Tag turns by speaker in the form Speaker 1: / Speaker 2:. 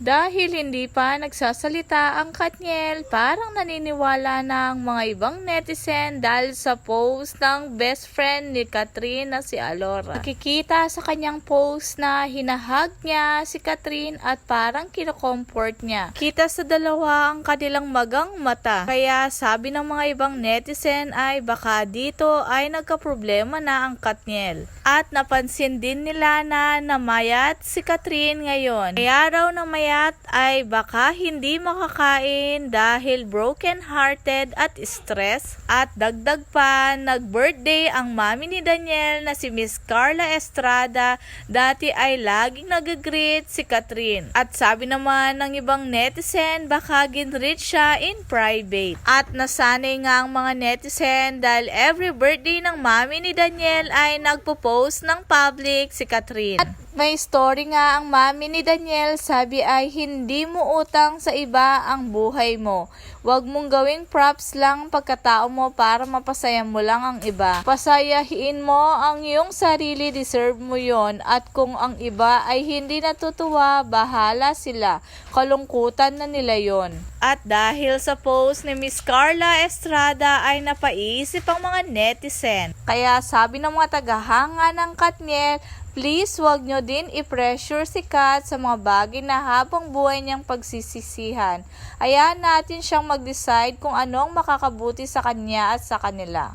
Speaker 1: Dahil hindi pa nagsasalita ang Katniel, parang naniniwala na ang mga ibang netizen dahil sa post ng best friend ni Catherine na si Alora. Nakikita sa kanyang post na hinahag niya si Catherine at parang kinocomfort niya. Kita sa dalawa ang kanilang magang mata. Kaya sabi ng mga ibang netizen ay baka dito ay nagkaproblema na ang Katniel. At napansin din nila na namayat si Catherine ngayon. Kaya raw namayat ay baka hindi makakain dahil broken-hearted at stress. At dagdag pa, nag-birthday ang mami ni Daniel na si Miss Carla Estrada. Dati ay laging nag-greet si Catherine. At sabi naman ng ibang netizen, baka ginreet siya in private. At nasanay nga ang mga netizen dahil every birthday ng mami ni Daniel ay nagpo-post ng public si Catherine. At may story nga ang mami ni Daniel, sabi ay hindi mo utang sa iba ang buhay mo. Huwag mong gawing props lang pagkatao mo para mapasaya mo lang ang iba. Pasayahin mo ang iyong sarili, deserve mo yon. At kung ang iba ay hindi natutuwa, bahala sila. Kalungkutan na nila yon. At dahil sa post ni Miss Carla Estrada ay napaisip ang mga netizen. Kaya sabi ng mga tagahanga ng Katniel, Please, wag nyo din i-pressure si Kat sa mga bagay na habang buhay niyang pagsisisihan. Ayahan natin siyang mag-decide kung anong makakabuti sa kanya at sa kanila.